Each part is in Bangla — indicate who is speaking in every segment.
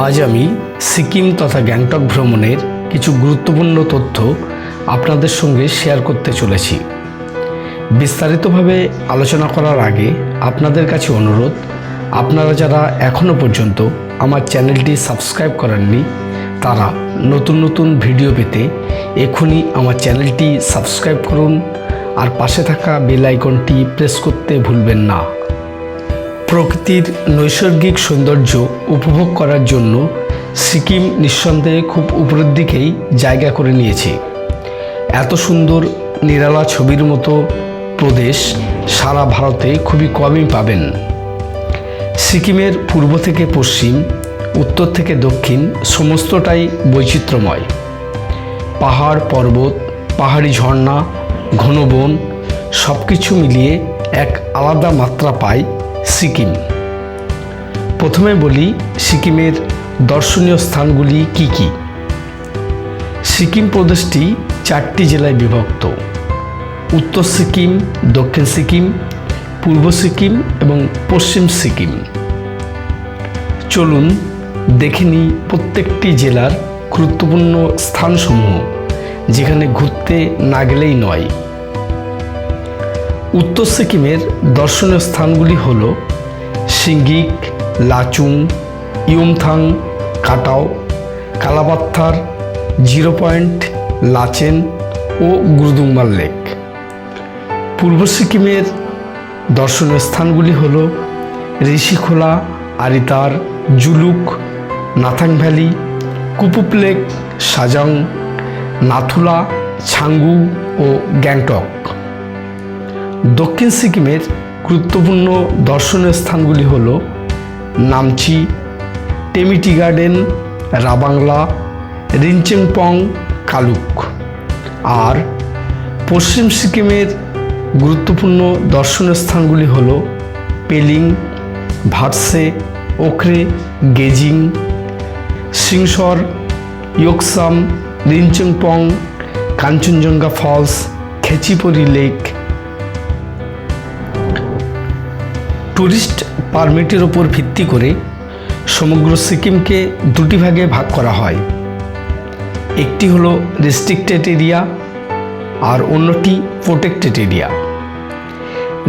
Speaker 1: আজ আমি সিকিম তথা গ্যাংটক ভ্রমণের কিছু গুরুত্বপূর্ণ তথ্য আপনাদের সঙ্গে শেয়ার করতে চলেছি। বিস্তারিতভাবে আলোচনা করার আগে আপনাদের কাছে অনুরোধ, আপনারা যারা এখনও পর্যন্ত আমার চ্যানেলটি সাবস্ক্রাইব করেননি, তারা নতুন নতুন ভিডিও পেতে এখনই আমার চ্যানেলটি সাবস্ক্রাইব করুন আর পাশে থাকা বেল আইকনটি প্রেস করতে ভুলবেন না। প্রকৃতির নৈসর্গিক সৌন্দর্য উপভোগ করার জন্য সিকিম নিঃসন্দেহে খুব উপরের দিকেই জায়গা করে নিয়েছে। এত সুন্দর নিরালা ছবির মতো প্রদেশ সারা ভারতে খুবই কমই পাবেন। সিকিমের পূর্ব থেকে পশ্চিম, উত্তর থেকে দক্ষিণ সমস্তটাই বৈচিত্র্যময়। পাহাড়, পর্বত, পাহাড়ি ঝর্ণা, ঘন বন সব কিছু মিলিয়ে এক আলাদা মাত্রা পায় সিকিম। প্রথমে বলি সিকিমের দর্শনীয় স্থানগুলি কি কি? সিকিম প্রদেশটি চারটি জেলায় বিভক্ত। উত্তর সিকিম, দক্ষিণ সিকিম, পূর্ব সিকিম এবং পশ্চিম সিকিম। চলুন দেখে নিই প্রত্যেকটি জেলার গুরুত্বপূর্ণ স্থানসমূহ, যেখানে ঘুরতে না গেলেই নয়। উত্তর সিকিমের দর্শনীয় স্থানগুলি হল সিঙ্গিক, লাচুং, ইয়মথাং, কাটাও, কালাপাত্থার, জিরো পয়েন্ট, লাচেন ও গুরুদুংমাল লেক। পূর্ব সিকিমের দর্শনীয় স্থানগুলি হল ঋষিখোলা, আরিতার, জুলুক, নাথাং ভ্যালি, কুপুপ লেক, সাজাং, নাথুলা, ছাঙ্গু ও গ্যাংটক। দক্ষিণ সিকিমের গুরুত্বপূর্ণ দর্শনীয় স্থানগুলি হল নামচি, টেমিটি গার্ডেন, রাবাংলা রিনচেংপং কালুক। আর পশ্চিম সিকিমের গুরুত্বপূর্ণ দর্শনীয় স্থানগুলি হল Pelling ভাটসে Okhrey, gazing Singshore Yuksom Rinchenpong Kanchenjunga falls, Khecheopalri lake tourist পারমিটের ওপর ভিত্তি করে সমগ্র সিকিমকে দুটি ভাগে ভাগ করা হয়। একটি হলো রেস্ট্রিক্টেড এরিয়া আর অন্যটি প্রোটেক্টেড এরিয়া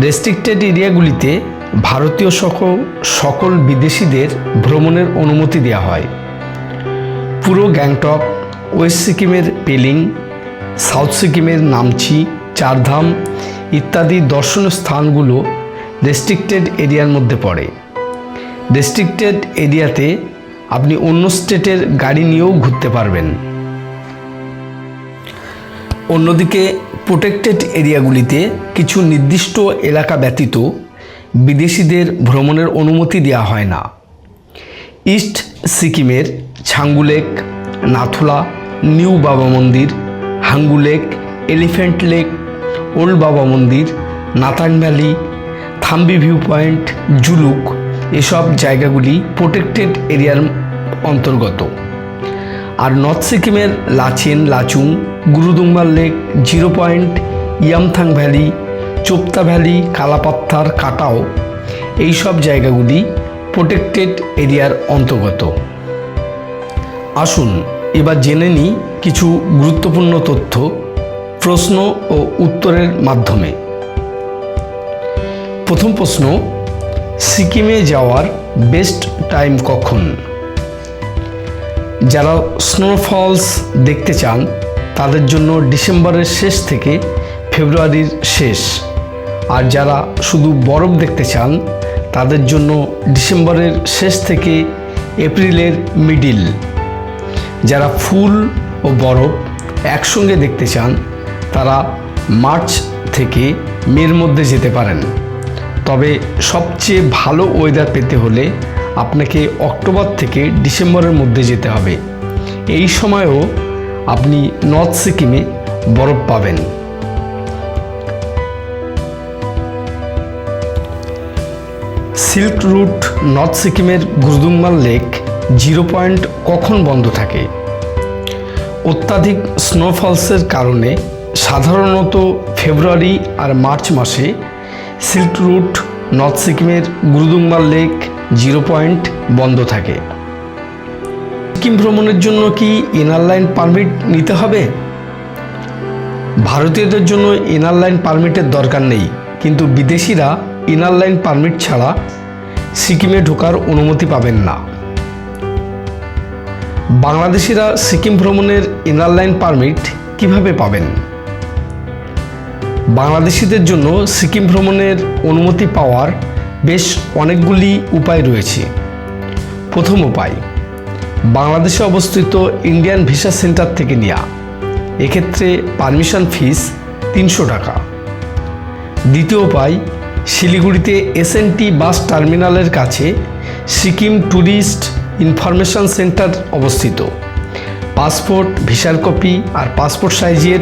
Speaker 1: রেস্ট্রিক্টেড এরিয়াগুলিতে ভারতীয় সহ সকল বিদেশিদের ভ্রমণের অনুমতি দেওয়া হয়। পুরো গ্যাংটক, ওয়েস্ট সিকিমের পেলিং, সাউথ সিকিমের নামচি, চারধাম ইত্যাদি দর্শনীয় স্থানগুলো রেস্ট্রিক্টেড এরিয়ার মধ্যে পড়ে। রেস্ট্রিক্টেড এরিয়াতে আপনি অন্য স্টেটের গাড়ি নিয়েও ঘুরতে পারবেন। অন্যদিকে প্রোটেক্টেড এরিয়াগুলিতে কিছু নির্দিষ্ট এলাকা ব্যতীত বিদেশিদের ভ্রমণের অনুমতি দেওয়া হয় না। ইস্ট সিকিমের ছাঙ্গুলেক নাথুলা নিউ বাবা মন্দির হাঙ্গুলেক elephant lake old Baba Mandir Nathang valley Thambi view point Zuluk, এসব জায়গাগুলি প্রোটেক্টেড এরিয়ার অন্তর্গত। আর নর্থ সিকিমের Lachen, Lachung Gurudongmar lake zero point Yumthang valley Chopta valley Kalapatthar Katao এই সব জায়গাগুলি প্রোটেক্টেড এরিয়ার অন্তর্গত। আসুন, এবার জেনে নিই কিছু গুরুত্বপূর্ণ তথ্য, প্রশ্ন ও উত্তরের মাধ্যমে। প্রথম প্রশ্ন, সিকিমে যাওয়ার বেস্ট টাইম কখন? যারা স্নোফলস দেখতে চান, তাদের জন্য ডিসেম্বরের শেষ থেকে ফেব্রুয়ারির শেষ। আর যারা শুধু বরফ দেখতে চান, তাদের জন্য ডিসেম্বরের শেষ থেকে এপ্রিলের মিডিল যারা ফুল ও বরফ একসঙ্গে দেখতে চান, তারা মার্চ থেকে মের মধ্যে যেতে পারেন। তবে সবচেয়ে ভালো ওয়েদার পেতে হলে আপনাকে অক্টোবর থেকে ডিসেম্বরের মধ্যে যেতে হবে। এই সময়েও আপনি নর্থ সিকিমে বরফ পাবেন। সিল্ক রুট নর্থ সিকিমের গুরদুংমাল লেক জিরো পয়েন্ট কখন বন্ধ থাকে? অত্যাধিক স্নোফলসের কারণে সাধারণত ফেব্রুয়ারি আর মার্চ মাসে সিল্ক রুট, নর্থ সিকিমের গুরুদুংমাল লেক জিরো পয়েন্ট বন্ধ থাকে। সিকিম ভ্রমণের জন্য কি ইনার লাইন পারমিট নিতে হবে? ভারতীয়দের জন্য ইনার লাইন পারমিটের দরকার নেই, কিন্তু বিদেশিরা ইনার লাইন পারমিট ছাড়া সিকিমে ঢোকার অনুমতি পাবেন না। বাংলাদেশিরা সিকিম ভ্রমণের ইনার লাইন পারমিট কীভাবে পাবেন? বাংলাদেশিদের জন্য সিকিম ভ্রমণের অনুমতি পাওয়ার বেশ অনেকগুলি উপায় রয়েছে। প্রথম উপায়, বাংলাদেশে অবস্থিত ইন্ডিয়ান ভিসা সেন্টার থেকে নেওয়া। এক্ষেত্রে পারমিশন ফিস তিনশো টাকা। দ্বিতীয় উপায়, শিলিগুড়িতে এসএনটি বাস টার্মিনালের কাছে সিকিম ট্যুরিস্ট ইনফরমেশন সেন্টার অবস্থিত। পাসপোর্ট, ভিসার কপি আর পাসপোর্ট সাইজের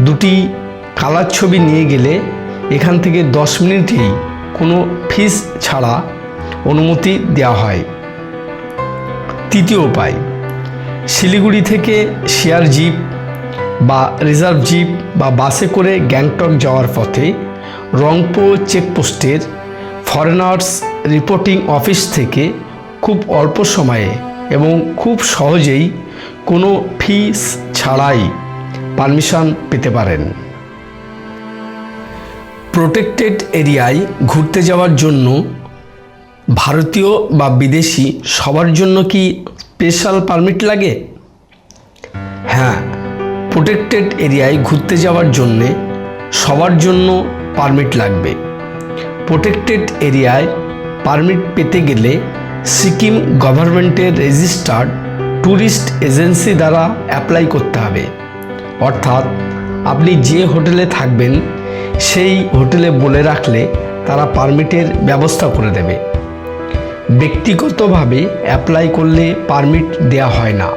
Speaker 1: দুটি কালার ছবি নিয়ে গেলে এখান থেকে দশ মিনিটেই কোনো ফিস ছাড়া অনুমতি দেওয়া হয়। তৃতীয় উপায়, শিলিগুড়ি থেকে শেয়ার জিপ বা রিজার্ভ জিপ বা বাসে করে গ্যাংটক যাওয়ার পথে রংপো চেকপোস্টের ফরেনার্স রিপোর্টিং অফিস থেকে খুব অল্প সময়ে এবং খুব সহজেই কোনো ফিস ছাড়াই পারমিশন পেতে পারেন। প্রোটেক্টেড এরিয়ায় ঘুরতে যাওয়ার জন্য ভারতীয় বা বিদেশি সবার জন্য কি স্পেশাল পারমিট লাগে? হ্যাঁ প্রোটেক্টেড এরিয়ায় ঘুরতে যাওয়ার জন্যে সবার জন্য পারমিট লাগবে। প্রোটেক্টেড এরিয়ায় পারমিট পেতে গেলে সিকিম গভর্নমেন্টের রেজিস্টার্ড ট্যুরিস্ট এজেন্সি দ্বারা অ্যাপ্লাই করতে হবে। অর্থাৎ আপনি যে হোটেলে থাকবেন সেই হোটেলে বলে রাখলে তারা পারমিটের ব্যবস্থা করে দেবে। ব্যক্তিগতভাবে অ্যাপ্লাই করলে পারমিট দেওয়া হয় না।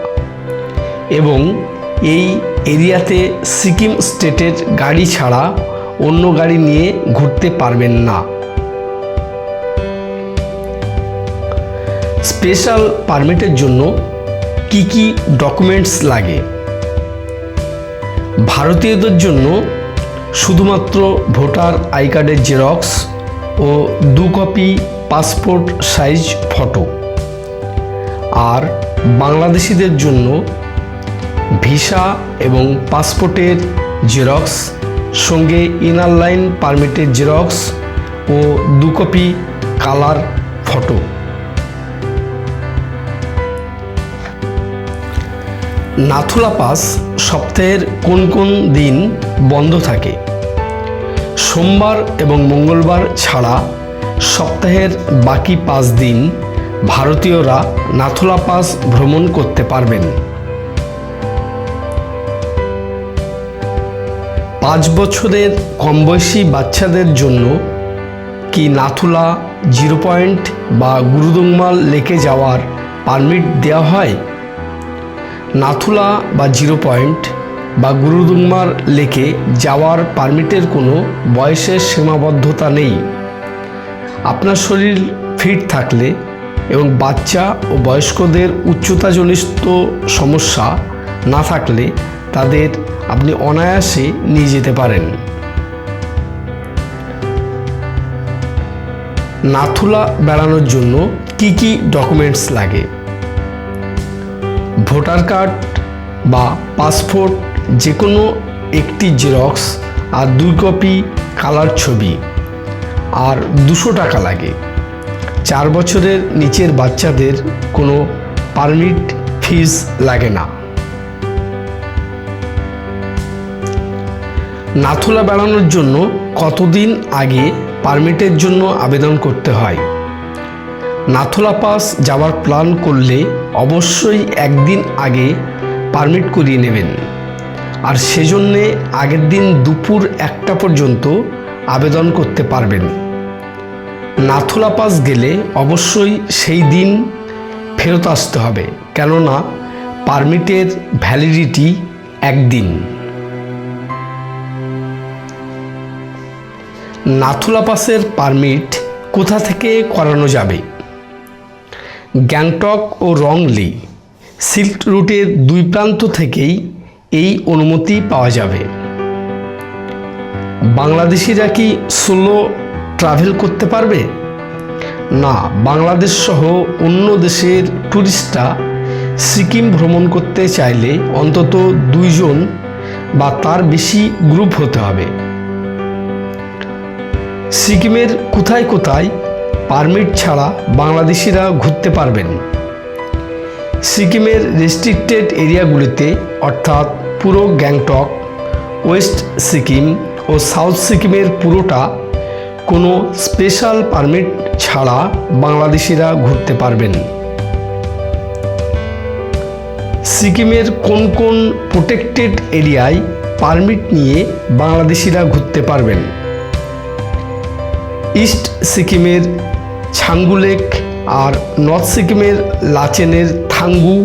Speaker 1: এবং এই এরিয়াতে সিকিম স্টেটের গাড়ি ছাড়া অন্য গাড়ি নিয়ে ঘুরতে পারবেন না। স্পেশাল পারমিটের জন্য কি কি ডকুমেন্টস লাগে? ভারতীয়দের জন্য শুধুমাত্র ভোটার আই কার্ডের জেরক্স ও দু কপি পাসপোর্ট সাইজ ফটো। আর বাংলাদেশিদের জন্য ভিসা এবং পাসপোর্টের জেরক্স, সঙ্গে ইনার লাইন পারমিটের জেরক্স ও দু copy colour photo. Nathula pass সপ্তাহের কোন কোন দিন বন্ধ থাকে? সোমবার এবং মঙ্গলবার ছাড়া সপ্তাহের বাকি পাঁচ দিন ভারতীয়রা নাথুলা পাস ভ্রমণ করতে পারবেন। পাঁচ বছরের কম বয়সী বাচ্চাদের জন্য কি নাথুলা জিরো পয়েন্ট বা গুরুদুংমাল লেকে যাওয়ার পারমিট দেওয়া হয়? নাথুলা বা জিরো পয়েন্ট বা গুরুদুংমার লেকে যাওয়ার পারমিটের কোনো বয়সের সীমাবদ্ধতা নেই। আপনার শরীর ফিট থাকলে এবং বাচ্চা ও বয়স্কদের উচ্চতাজনিত সমস্যা না থাকলে তাদের আপনি অনায়াসে নিয়ে যেতে পারেন। নাথুলা বেড়ানোর জন্য কি কি ডকুমেন্টস লাগে? ভোটার কার্ড বা পাসপোর্ট যে কোনো একটি জেরক্স আর দুই কপি কালার ছবি, আর দুশো টাকা লাগে। চার বছরের নিচের বাচ্চাদের কোনো পারমিট ফিস লাগে না। নাথুলা বেড়ানোর জন্য কতদিন আগে পারমিটের জন্য আবেদন করতে হয়? নাথুলা পাস যাওয়ার প্ল্যান করলে অবশ্যই একদিন আগে পারমিট করিয়ে নেবেন। আর সেজন্যে আগের দিন দুপুর একটা পর্যন্ত আবেদন করতে পারবেন। নাথুলা পাস গেলে অবশ্যই সেই দিন ফেরত আসতে হবে, কেননা পারমিটের ভ্যালিডিটি একদিন। নাথুলা পাসের পারমিট কোথা থেকে করানো যাবে? গ্যাংটক ও রংলি, সিল্ক রুটের দুই প্রান্ত থেকেই এই অনুমতি পাওয়া যাবে। বাংলাদেশিরা কি সোলো ট্রাভেল করতে পারবে? না, বাংলাদেশ সহ অন্য দেশের ট্যুরিস্টরা সিকিম ভ্রমণ করতে চাইলে অন্তত দুইজন বা তার বেশি গ্রুপ হতে হবে। সিকিমের কোথায় কোথায় পারমিট ছাড়া বাংলাদেশিরা ঘুরতে পারবেন? সিকিমের রেস্ট্রিক্টেড এরিয়াগুলিতে, অর্থাৎ পুরো গ্যাংটক, ওয়েস্ট সিকিম ও সাউথ সিকিমের পুরোটা কোনো স্পেশাল পারমিট ছাড়া বাংলাদেশিরা ঘুরতে পারবেন। সিকিমের কোন কোন প্রোটেক্টেড এরিয়ায় পারমিট নিয়ে বাংলাদেশিরা ঘুরতে পারবেন? ইস্ট সিকিমের ছাঙ্গুলেক আর নর্থ সিকিমের লাচেনের থাঙ্গু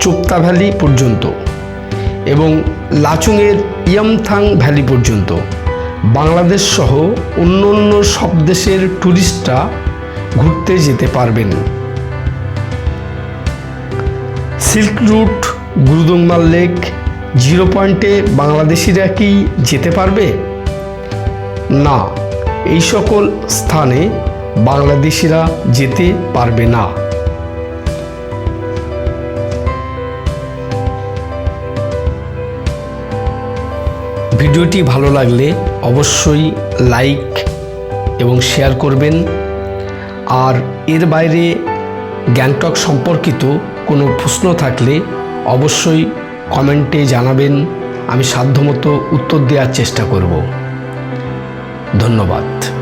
Speaker 1: চোপ্তা ভ্যালি পর্যন্ত এবং লাচুংয়ের ইয়ামথাং ভ্যালি পর্যন্ত। বাংলাদেশ সহ অন্য অন্য সব দেশের ট্যুরিস্টরা ঘুরতে যেতে পারবেন। Silk route Gurudongmar lake, zero পয়েন্টে বাংলাদেশিরা কি যেতে পারবে? না, এই সকল স্থানে বাংলাদেশিরা যেতে পারবে না। ভিডিওটি ভালো লাগলে অবশ্যই লাইক এবং শেয়ার করবেন। আর এর বাইরে গ্যাংটক সম্পর্কিত কোনো প্রশ্ন থাকলে অবশ্যই কমেন্টে জানাবেন। আমি সাধ্যমতো উত্তর দেওয়ার চেষ্টা করব। ধন্যবাদ।